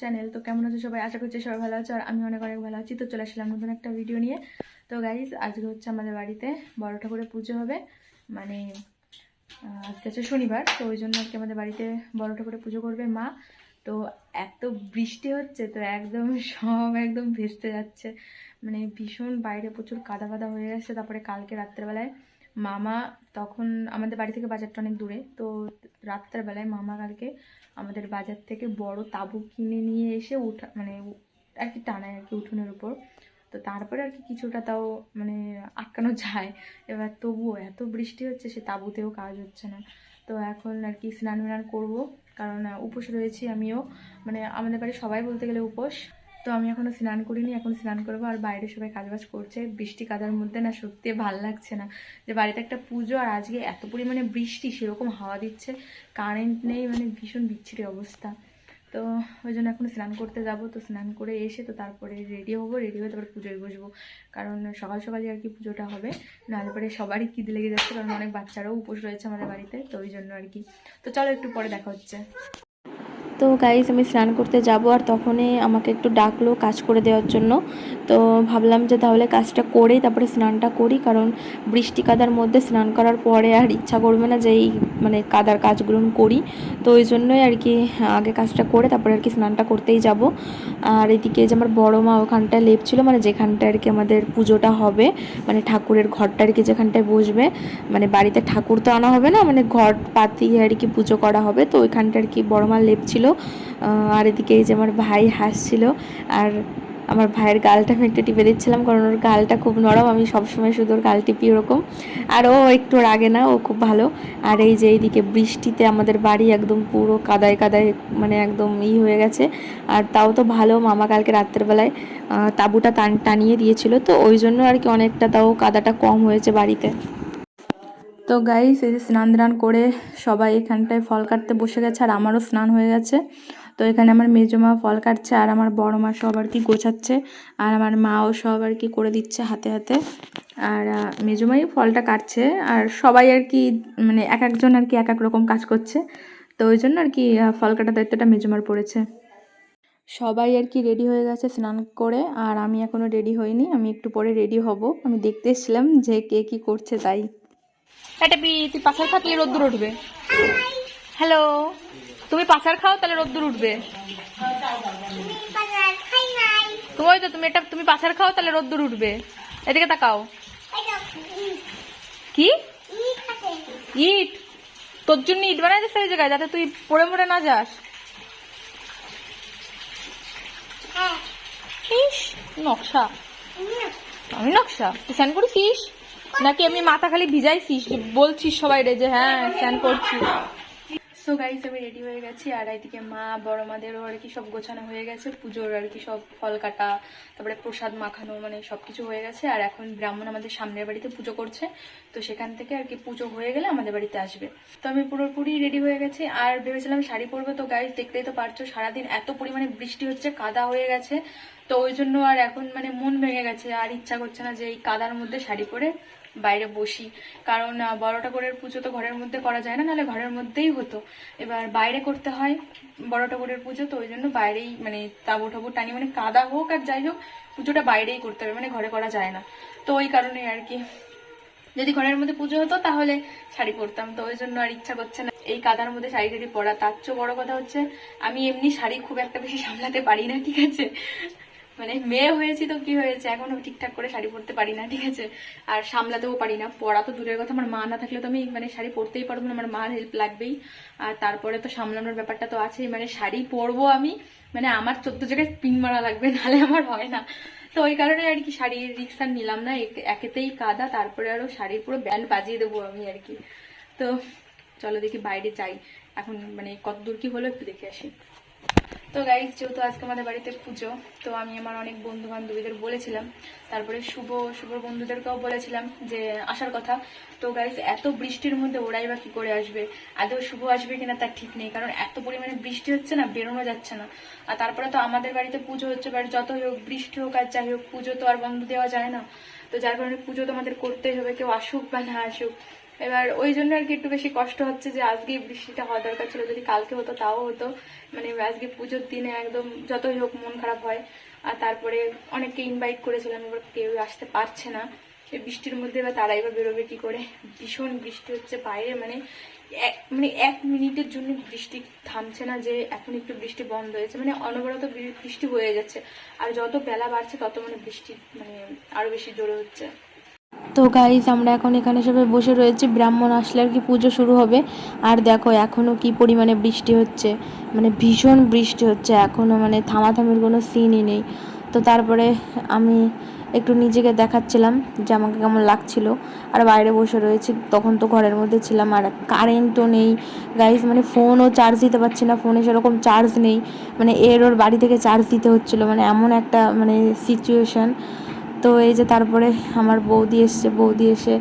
Channel তো কেমন আছো সবাই? আশা করছি সবাই ভালো আছো, আর আমি অনেক অনেক ভালো আছি। তো চলে আসলাম নতুন একটা ভিডিও নিয়ে। তো গাইজ আজকে হচ্ছে আমাদের বাড়িতে বড় ঠাকুরের পুজো হবে। মানে আজকে হচ্ছে শনিবার, তো ওই জন্য আজকে আমাদের বাড়িতে বড় ঠাকুরের পুজো করবে মা। তো এত বৃষ্টি হচ্ছে, তো একদম সব একদম ভেস্তে যাচ্ছে। মানে ভীষণ বাইরে প্রচুর কাদা কাদা হয়ে গেছে। তারপরে কালকে রাত্রেবেলায় মামা তখন আমাদের বাড়ি থেকে বাজারটা অনেক দূরে, তো রাত্রের বেলায় মামা কালকে আমাদের বাজার থেকে বড় তাঁবু কিনে নিয়ে এসে উঠা মানে আর কি টানায় আর কি উঠোনের উপর। তো তারপরে আর কি কিছুটা তাও মানে আটকানো যায়। এবার তবুও এত বৃষ্টি হচ্ছে, সে তাঁবুতেও কাজ হচ্ছে না। তো এখন আর কি স্নান করব, কারণ উপোস রয়েছি আমিও। মানে আমাদের বাড়ি সবাই বলতে গেলে উপোস। তো আমি এখনও স্নান করিনি, এখন স্নান করব। আর বাইরে সবাই কাজবাজ করছে। বৃষ্টি কাদার মধ্যে না সত্যি ভালো লাগছে না। যে বাড়িতে একটা পুজো, আর আজকে এত পরিমাণে বৃষ্টি, সেরকম হাওয়া দিচ্ছে। কারেন্ট নেই মানে ভীষণ বিচ্ছিরি অবস্থা। তো ওই জন্য এখন স্নান করতে যাব। তো স্নান করে এসে তো তারপরে রেডি হব রেডি হয়ে তারপরে পুজোয় বসবো। কারণ সকাল সকালই আর কি পুজোটা হবে। নাহলে পরে সবারই কিদ লেগে যাচ্ছে, কারণ অনেক বাচ্চারাও উপোস রয়েছে আমাদের বাড়িতে। তো ওই জন্য আর কি। তো চলো একটু পরে দেখা হচ্ছে। তো গাইজ আমি স্নান করতে যাব আর তখনই আমাকে একটু ডাকলো কাজ করে দেওয়ার জন্য। তো ভাবলাম যে তাহলে কাজটা করেই তারপরে স্নানটা করি কারণ বৃষ্টি কাদার মধ্যে স্নান করার পরে আর ইচ্ছা করবে না যে এই মানে কাদার কাজগুলো করি। তো ওই জন্যই আর কি আগে কাজটা করে তারপরে আর কি স্নানটা করতেই যাব। আর এদিকে যে আমার বড় মা ওখানটায় লেপছিল মানে যেখানটায় আর কি আমাদের পুজোটা হবে মানে ঠাকুরের ঘরটা আর কি যেখানটায় বসবে মানে বাড়িতে ঠাকুর তো আনা হবে না মানে ঘর পাতিয়ে আর কি পুজো করা হবে তো ওইখানটা আর কি বড় মা লেপছিল। আহ, আর এদিকে এই যে আমার ভাই হাসছিল, আর আমার ভাইয়ের গালটা আমি একটু টিপে দিচ্ছিলাম, কারণ ওর গালটা খুব নরম, আমি সবসময় শুধু ওর গাল টিপি ওরকম। আর ও একটু রাগে না, ও খুব ভালো। আর এই যে এইদিকে বৃষ্টিতে আমাদের বাড়ি একদম পুরো কাদায় কাদায় মানে একদম ই হয়ে গেছে। আর তাও তো ভালো, মামা কালকে রাত্রের বেলায় তাঁবুটা টান টানিয়ে দিয়েছিল, তো ওই জন্য আর কি অনেকটা তাও কাদাটা কম হয়েছে বাড়িতে। তো গাইস এই যে স্নান দান করে সবাই এখানটায় ফল কাটতে বসে গেছে আর আমারও স্নান হয়ে গেছে। তো এখানে আমার মেজো মা ফল কাটছে আর আমার বড় মা সব আর কি গোছাচ্ছে আর আমার মাও সব আর কি করে দিচ্ছে হাতে হাতে। আর আহ, মেজো মাই ফলটা কাটছে আর সবাই আর কি মানে এক একজন আর কি এক এক রকম কাজ করছে। তো ওই জন্য আর কি ফল কাটার দায়িত্বটা মেজোমার পড়েছে। সবাই আর কি রেডি হয়ে গেছে স্নান করে আর আমি এখনও রেডি হইনি আমি একটু পরে রেডি হব। আমি দেখতে এসেছিলাম যে কে কী করছে তাই। এটা পি তুই পাশার খাও তাহলে রোদ্দুর উঠবে। হ্যালো তুমি পাশার খাও তাহলে রোদ্দুর উঠবে। ওই তো তুমি এটা তুমি পাশার খাও তাহলে রোদ্দুর উঠবে। এদিকে তাকাও। কি? ইট। তোর জন্য ইট বানাই দিচ্ছে এই জায়গায় যাতে তুই পড়ে মরে না যাস। ইস নকশা। আমি নকশা? তুই স্যান করেছিস? নাকি আমি মাথা খালি ভিজাইছিস? বলছিস সবাই রে যে হ্যাঁ স্যান করছি। সো গাইস আমি রেডি হয়ে গেছি, আর এইদিকে মা, বড় মাদেরও আর কি সব গোছানো হয়ে গেছে, পুজোর আর কি সব ফল কাটা, তারপরে প্রসাদ মাখানো মানে সব কিছু হয়ে গেছে, আর এখন ব্রাহ্মণ আমাদের সামনের বাড়িতে পুজো করছে, তো সেখান থেকে আর কি পুজো হয়ে গেলে আমাদের বাড়িতে আসবে। তো আমি পুরোপুরি রেডি হয়ে গেছি, আর ভেবেছিলাম শাড়ি পরবো, তো গাইস দেখতেই তো পারছ, সারাদিন এত পরিমাণে বৃষ্টি হচ্ছে, কাদা হয়ে গেছে, তো ওই জন্য আর এখন মানে মন ভেঙে গেছে, আর ইচ্ছা করছে না যে এই কাদার মধ্যে শাড়ি পরে বাইরে বসি। কারণ বড় ঠাকুরের পুজো তো ঘরের মধ্যে করা যায় না, নাহলে ঘরের মধ্যেই হতো। এবার বাইরে করতে হয় বড় ঠাকুরের পুজো, তো ওই জন্য বাইরেই মানে তাবু ঠাবু টানি মানে কাদা হোক আর যাই হোক, পুজোটা বাইরেই করতে হবে মানে ঘরে করা যায় না। তো ওই কারণে আর কি। যদি ঘরের মধ্যে পুজো হতো, তাহলে শাড়ি পরতাম। তো ওই জন্য আর ইচ্ছা করছে না। এই কাদার মধ্যে শাড়ি টাড়ি পরা। তার চেয়েও বড় কথা হচ্ছে, আমি এমনি শাড়ি খুব একটা বেশি সামলাতে পারি না, ঠিক আছে? মানে মেয়ে হয়েছি তো কি হয়েছে? এখনও ঠিকঠাক করে শাড়ি পরতে পারি না, ঠিক আছে? আর সামলাতেও পারি না। পরা তো দূরের কথা, আমার মা না থাকলে তো আমি মানে শাড়ি পরতেই পারব না, আমার মার হেল্প লাগবেই। আর তারপরে তো সামলানোর ব্যাপারটা তো আছেই। মানে শাড়ি পরবো আমি মানে আমার চোদ্দ জায়গায় পিন মারা লাগবে, নাহলে আমার হয় না। তো ওই কারণে আর কি শাড়ির রিক্স আর নিলাম না। এক- একেতেই কাদা, তারপরে আরও শাড়ির পুরো ব্যান্ড বাজিয়ে দেবো আমি আর কি। তো চলো দেখি বাইরে যাই। এখন মানে কত দূর কি হলো একটু দেখে আসি। তো গাইজ যেহেতু আজকে আমাদের বাড়িতে পুজো, তো আমি আমার অনেক বন্ধু বান্ধবীদের বলেছিলাম। তারপরে শুভ শুভ বন্ধুদেরকেও বলেছিলাম যে আসার কথা। তো গাইজ এত বৃষ্টির মধ্যে ওরাই বা কি করে আসবে? আদৌ শুভ আসবে কিনা তার ঠিক নেই, কারণ এত পরিমাণে বৃষ্টি হচ্ছে না, বেরোনো যাচ্ছে না। আর তারপরে তো আমাদের বাড়িতে পুজো হচ্ছে বাট যত হোক বৃষ্টি হোক আর যাই হোক, পুজো তো আর বন্ধ দেওয়া যায় না। তো যার কারণে পুজো তো আমাদের করতেই হবে, কেউ আসুক বা না আসুক। এবার ওই জন্য আর কি একটু বেশি কষ্ট হচ্ছে যে আজকে বৃষ্টিটা হওয়া দরকার ছিল, যদি কালকে হতো তাও হতো। মানে আজকে পুজোর দিনে একদম যতই হোক মন খারাপ হয়। আর তারপরে অনেককে ইনভাইট করেছিলাম, এবার কেউ আসতে পারছে না। এই বৃষ্টির মধ্যে এবার তারাই বা বেরোবে কি করে? ভীষণ বৃষ্টি হচ্ছে বাইরে মানে এক মানে এক মিনিটের জন্য বৃষ্টি থামছে না যে এখন একটু বৃষ্টি বন্ধ হয়েছে। মানে অনবরত বৃষ্টি হয়ে যাচ্ছে আর যত বেলা বাড়ছে তত মানে বৃষ্টি মানে আরও বেশি জোরে হচ্ছে। তো গাইজ আমরা এখন এখানে সবাই বসে রয়েছি। ব্রাহ্মণ আসলে আর কি পুজো শুরু হবে। আর দেখো এখনও কি পরিমাণে বৃষ্টি হচ্ছে। মানে ভীষণ বৃষ্টি হচ্ছে। এখনও মানে থামাথামির কোনো সিনই নেই। তো তারপরে আমি একটু নিজেকে দেখাচ্ছিলাম যে আমাকে কেমন লাগছিল। আর বাইরে বসে রয়েছি। তখন তো ঘরের মধ্যে ছিলাম আর কারেন্টও নেই। গাইজ মানে ফোনও চার্জ দিতে পারছি না। ফোনে সেরকম চার্জ নেই। মানে এর ওর বাড়ি থেকে চার্জ দিতে হচ্ছিল। মানে এমন একটা মানে সিচুয়েশান তো এই যে তারপরে আমার বৌদি এসছে, বৌদি এসে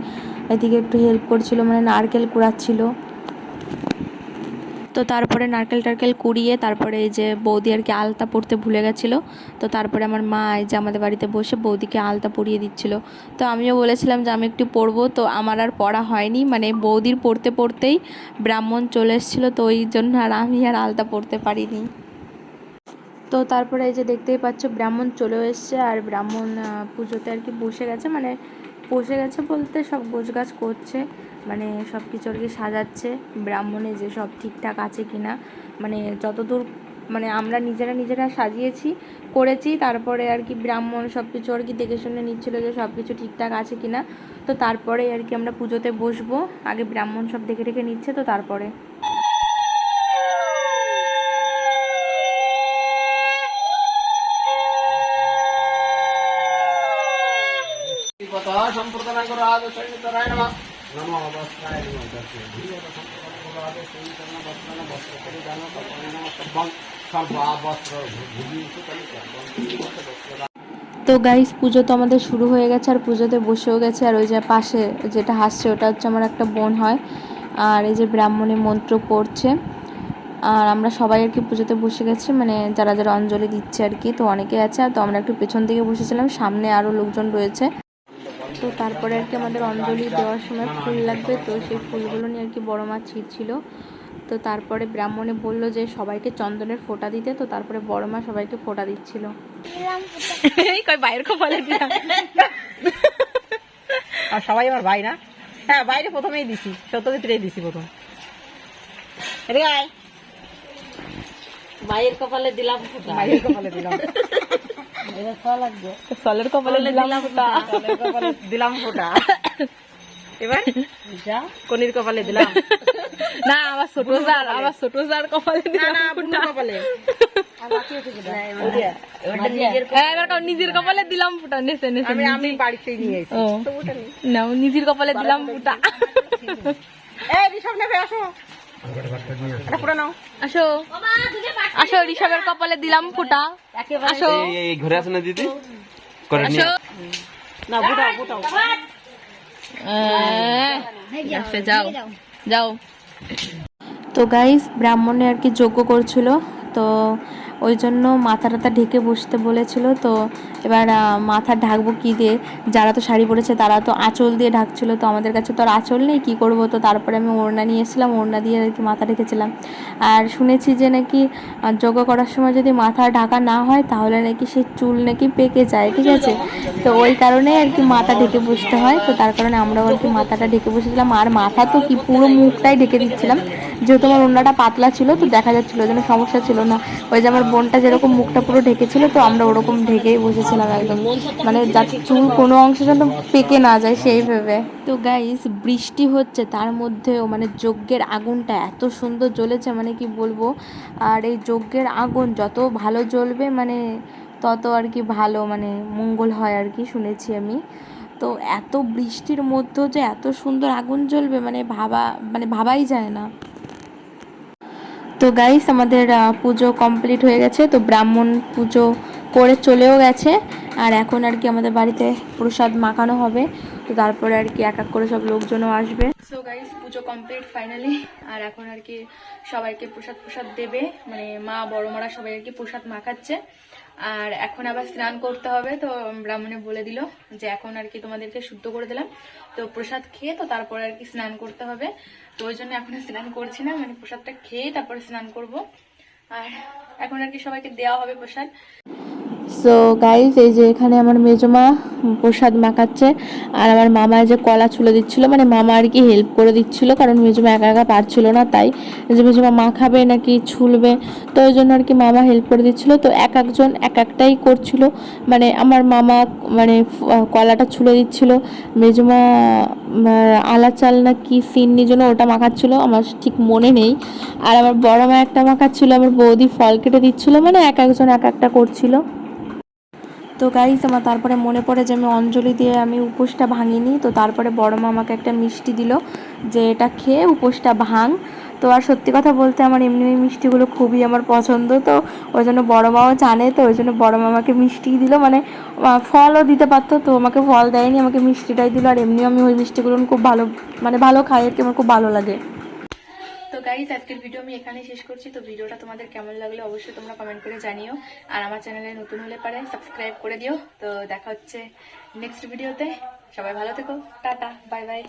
এদিকে একটু হেল্প করছিল মানে নারকেল কুড়াচ্ছিল। তো তারপরে নারকেল টারকেল কুড়িয়ে তারপরে এই যে বৌদি আর কি আলতা পড়তে ভুলে গেছিল। তো তারপরে আমার মা এই যে আমাদের বাড়িতে বসে বৌদিকে আলতা পরিয়ে দিচ্ছিল। তো আমিও বলেছিলাম যে আমি একটু পড়ব তো আমার আর পড়া হয়নি। মানে বৌদির পড়তে পড়তেই ব্রাহ্মণ চলে এসেছিল, তো ওই জন্য আর আমি আর আলতা পড়তে পারিনি। তো তারপরে এই যে দেখতেই পাচ্ছ, ব্রাহ্মণ চলেও এসছে আর ব্রাহ্মণ পুজোতে আর কি বসে গেছে। মানে বসে গেছে বলতে সব গোছগাছ করছে মানে সব কিছু আর কি সাজাচ্ছে। ব্রাহ্মণে যে সব ঠিকঠাক আছে কি না মানে যতদূর মানে আমরা নিজেরা নিজেরা সাজিয়েছি, করেছি। তারপরে আর কি ব্রাহ্মণ সব কিছু আর কি দেখে শুনে নিচ্ছিলো যে সব কিছু ঠিকঠাক আছে কি না। তো তারপরে আর কি আমরা পুজোতে বসবো। আগে ব্রাহ্মণ সব দেখে দেখে নিচ্ছে, তো তারপরে। তো গাইস পুজো তো আমাদের শুরু হয়ে গেছে, আর পুজোতে বসেও গেছে, আর ওই যে পাশে যেটা হাসছে, ওটা হচ্ছে আমার একটা বোন হয়, আর এই যে ব্রাহ্মণী মন্ত্র পড়ছে। আর আমরা সবাই আর কি পুজোতে বসে গেছি মানে যারা যারা অঞ্জলি দিচ্ছে আর কি, তো অনেকে আছে, আর তো আমরা একটু পেছন দিকে বসেছিলাম, সামনে আরও লোকজন রয়েছে। তো তারপরে আর কি আমাদের অঞ্জলি দেওয়ার সময় ফুল লাগবে তো সেই ফুলগুলো নিয়ে আর কি বড় মা ছিঁড়ছিল। তো তারপরে ব্রাহ্মণে বলল যে সবাইকে চন্দনের ফোঁটা দিতে তো তারপরে বড় মা সবাইকে ফোঁটা দিচ্ছিল। এই বাইরের কপালে দিলাম। আর সবাই আমার ভাই না? হ্যাঁ বাইরে প্রথমেই দিছি সত্যজিৎরেই দিছি প্রথম। মায়ের কপালে দিলাম ফুটা। মায়ের কপালে দিলাম। সলের কপালে দিলাম ফুটা। কপালে দিলাম ফোটা। এবার? কনির কপালে দিলাম। না আমার ছোট জার আমার ছোট জার কপালে দিলাম না কপালে নিজের হ্যাঁ, নিজের কপালে দিলাম ফুটা। নেছে নেছে আমি আমি বাড়িতে নিয়ে নিজের কপালে দিলাম ফুটা। এই ঋষভ নেবে আসো। নাও। আসো। আসো ঋষভের কপালে দিলাম ফুটা। আসো। ঘরে আসে না দিদি। আসো। না বুটাও বুটাও আহ, ঠিক আছে, যাও। যাও। তো গাইস ব্রাহ্মণে আর কি যজ্ঞ করছিল তো ওই জন্য মাথা টাথা ঢেকে বসতে বলেছিল তো এবার মাথা ঢাকবো কি দিয়ে? যারা তো শাড়ি পরেছে তারা তো আঁচল দিয়ে ঢাকছিল, তো আমাদের কাছে তো আর আঁচল নেই, কী করব? তো তারপরে আমি ওড়না নিয়ে এসেছিলাম, ওড়না দিয়ে আর কি মাথা ঢেকেছিলাম আর শুনেছি যে নাকি যোগা করার সময় যদি মাথা ঢাকা না হয় তাহলে নাকি সেই চুল নাকি পেকে যায়, ঠিক আছে? তো ওই কারণে আর কি মাথা ঢেকে বসতে হয়, তো তার কারণে আমরাও আর কি মাথাটা ঢেকে বসেছিলাম। আর মাথা তো কি পুরো মুখটাই ঢেকে দিচ্ছিলাম, যেহেতু আমার ওড়নাটা পাতলা ছিল, তো দেখা যাচ্ছিল যেন সমস্যা ছিল না। ওই যে আমার বোনটা যেরকম মুখটা পুরো ঢেকেছিল, তো আমরা ওরকম ঢেকেই বসেছিলাম একদম। মানে যাতে চুল কোনো অংশ যেন পেকে না যায়, সেই ভেবে। তো গাইস বৃষ্টি হচ্ছে, তার মধ্যেও মানে যজ্ঞের আগুনটা এত সুন্দর জ্বলেছে মানে কি বলব? আর এই যজ্ঞের আগুন যত ভালো জ্বলবে মানে তত আর কি ভালো মানে মঙ্গল হয় আর কি, শুনেছি আমি। তো এত বৃষ্টির মধ্যেও যে এত সুন্দর আগুন জ্বলবে মানে ভাবা মানে ভাবাই যায় না। তো গাইস আমাদের পুজো কমপ্লিট হয়ে গেছে, তো ব্রাহ্মণ পুজো করে চলেও গেছে। আর এখন আর কি আমাদের বাড়িতে প্রসাদ মাখানো হবে। তো তারপরে আর কি এক এক করে সব লোকজনও আসবে। So guys Puja complete finally আর এখন আর কি সবাইকে প্রসাদ প্রসাদ দেবে। মানে মা, বড় মারা সবাই আর কি প্রসাদ মাখাচ্ছে। আর এখন আবার স্নান করতে হবে। তো ব্রাহ্মণে বলে দিল যে এখন আর কি তোমাদেরকে শুদ্ধ করে দিলাম। তো প্রসাদ খেয়ে তো তারপরে আর কি স্নান করতে হবে। তো ওই জন্য এখন স্নান করছি না। মানে প্রসাদটা খেয়ে তারপরে স্নান করব। আর এখন আর কি সবাইকে দেওয়া হবে প্রসাদ। সো গাইজ এই যে এখানে আমার মেজমা প্রসাদ মাখাচ্ছে আর আমার মামা যে কলা ছুলে দিচ্ছিল মানে মামা আর কি হেল্প করে দিচ্ছিল কারণ মেজমা একা একা পারছিল না তাই যে মেজমা মাখাবে নাকি ছুলবে তো ওই জন্য আর কি মামা হেল্প করে দিচ্ছিল তো এক একজন এক একটাই করছিল মানে আমার মামা মানে কলাটা ছুলে দিচ্ছিল মেজমা উম, আলা চাল না কি সিন্নি জন্য ওটা মাখাচ্ছিল আমার ঠিক মনে নেই আর আমার বড় মা একটা মাখাচ্ছিল আমার বৌদি ফল কেটে দিচ্ছিল মানে এক একজন এক একটা করছিল। তো গাইস আমার তারপরে মনে পড়ে যে আমি অঞ্জলি দিয়ে আমি উপোসটা ভাঙিনি, তো তারপরে বড় মা আমাকে একটা মিষ্টি দিল যে এটা খেয়ে উপোসটা ভাঙ। তো আর সত্যি কথা বলতে আমার এমনি মিষ্টিগুলো খুবই আমার পছন্দ, তো ওই জন্য বড় মাও জানে, তো ওই জন্য বড় মা আমাকে মিষ্টি দিল। মানে ফলও দিতে পারতো, তো আমাকে ফল দেয়নি, আমাকে মিষ্টিটাই দিল। আর এমনিও আমি ওই মিষ্টিগুলো খুব ভালো মানে ভালো খাই, আর কি আমার খুব ভালো লাগে। তো গাইজ আজকের ভিডিও আমি এখানেই শেষ করছি। তো ভিডিওটা তোমাদের কেমন লাগল অবশ্যই তোমরা কমেন্ট করে জানিও। আর আমার চ্যানেলে নতুন হলে পারে সাবস্ক্রাইব করে দিও। তো দেখা হচ্ছে নেক্সট ভিডিওতে সবাই ভালো থেকো। Tata bye bye